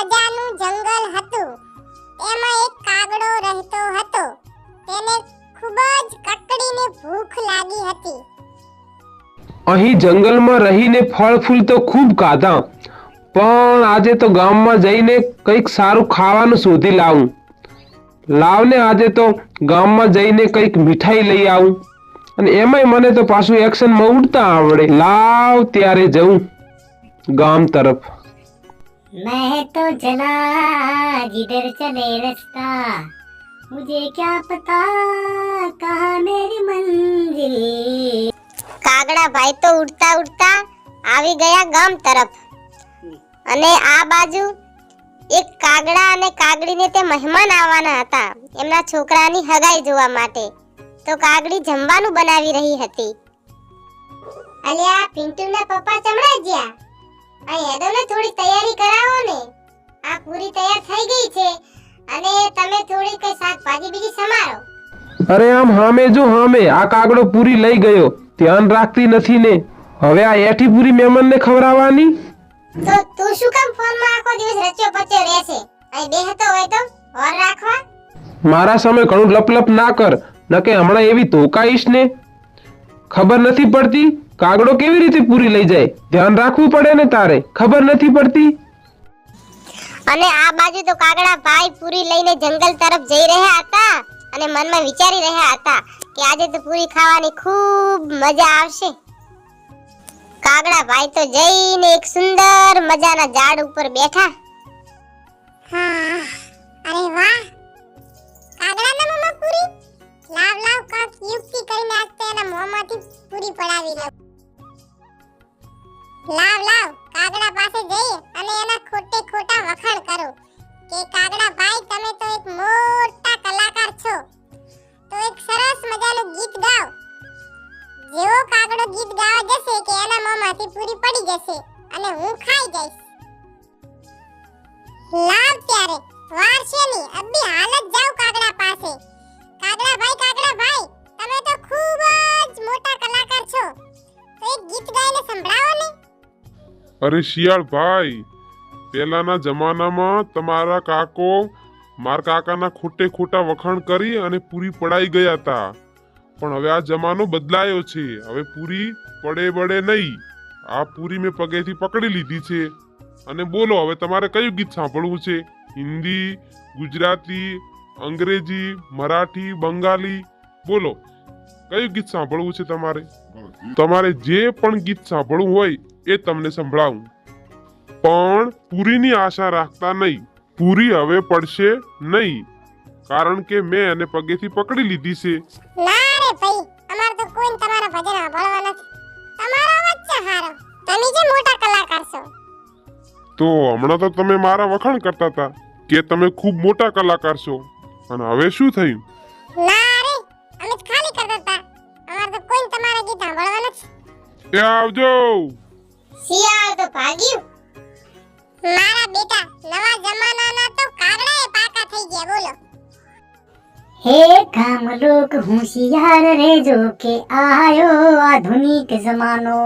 મજાનું જંગલ હતું. તેમાં એક કાગડો રહેતો હતો. તેને ખૂબ જ કકડીને ભૂખ લાગી હતી. અહીં જંગલમાં રહીને ફળ ફૂલ તો ખૂબ ખાધા. પણ આજે તો ગામમાં જઈને કંઈક સારું ખાવાનું શોધી લાવું. લાવને આજે તો ગામમાં જઈને કંઈક મીઠાઈ લઈ આવું. અને એમાંય મને તો પાછું એક્શનમાં ઉડતા આવડે. લાવ ત્યારે જવું ગામ તરફ. मैं तो चला जिधर चले रास्ता मुझे क्या पता कहाँ मेरी मंजिल કાગડા ભાઈ તો ઉડતા ઉડતા આવી ગયા ગામ તરફ અને આ બાજુ એક કાગડા અને કાગડીને તે મહેમાન આવવાના હતા એમના છોકરાની હગાઈ જોવા માટે તો કાગડી જમવાનું બનાવી રહી હતી અલ્યા પિન્ટુના પપ્પા ચમડા ગયા આ હેડોને થોડી તૈયારી કરાવો ને. આ પૂરી તૈયાર થઈ ગઈ છે અને તમે થોડી કઈ શાકભાજી બીજી સમારો. અરે આમ હામે જો હામે આ કાગડો પૂરી લઈ ગયો. ધ્યાન રાખતી નથી ને. હવે આ એઠી પૂરી મહેમાનને ખવડાવવાની? તો તું શું કામ ફોનમાં આખો દિવસ રચ્યો પચ્યો રહેશે? અહીં બેહતો હોય તો ઓર રાખવા. મારા સામે ઘણું લપલપ ના કર નકે હમણાં એવી ધોકાઈશ ને. ખબર નથી પડતી? કાગડો કેવી રીતે પૂરી લઈ જાય? ધ્યાન રાખવું પડે ને તારે. ખબર નથી પડતી? અને આ બાજુ તો કાગડા ભાઈ પૂરી લઈને જંગલ તરફ જઈ રહ્યા હતા અને મનમાં વિચારી રહ્યા હતા કે આજે તો પૂરી ખાવાની ખૂબ મજા આવશે. કાગડા ભાઈ તો જઈને એક સુંદર મજાના ઝાડ ઉપર બેઠા. હા અરે વાહ! કાગડાના મોમાં પૂરી? લાવ લાવ કાક યુક્તિ કરીને આજ તો એના મોંમાંથી પૂરી પડાવી લઉં. લાવ લાવ, કાગડા પાસે જઈએ અને એના ખોટે ખોટા વખાણ કરો. કે કાગડા ભાઈ, તમે તો એક મોટા કલાકાર છો. તો એક સરસ મજાનું ગીત ગાઓ. જેવો કાગડો ગીત ગાવા જશે કે એના મોંમાંથી પૂરી પડી જશે અને હું ખાઈ જઈશ. લાવ ત્યારે, વાર છે ની અબ્બી હાલ જ જાવ કાગડા અરે શિયાળ ભાઈ, પહેલાના જમાનામાં તમારા કાકો મારા કાકાના ખોટે ખોટા વખાણ કરી અને પૂરી પડાઈ ગયા હતા. પણ હવે આ જમાનો બદલાયો છે. હવે પૂરી પડે બડે નહીં. આ પૂરી મેં પગેથી પકડી લીધી છે. અને બોલો, હવે તમારે કયું ગીત સાંભળવું છે? હિન્દી, ગુજરાતી, અંગ્રેજી, મરાઠી, બંગાળી? બોલો. કયું ગીત સાંભળવું છે તમારે? તમારે જે પણ ગીત સાંભળવું હોય એ તમને સંભળાવું. પણ પૂરીની આશા રાખતા નહીં. પૂરી હવે પડશે નહીં. કારણ કે મેં એને પગેથી પકડી લીધી છે. ના રે ભાઈ અમાર તો કોઈ તમારા ભજન સાંભળવા નથી. તમારો અવાજ છે હારો. તમે જે મોટા કલાકાર છો. તો હમણાં તો તમે મારા વખાણ કરતા હતા કે તમે ખૂબ મોટા કલાકાર છો. અને હવે શું થયું? એ આવજો શિયાળ તો ભાગ્યું. મારા બેટા નવા જમાનાના તો કાગડા એ પાકા થઈ ગયા બોલો. હે કામલોક હું શિયાળ રે જો કે આયો આધુનિક જમાનો.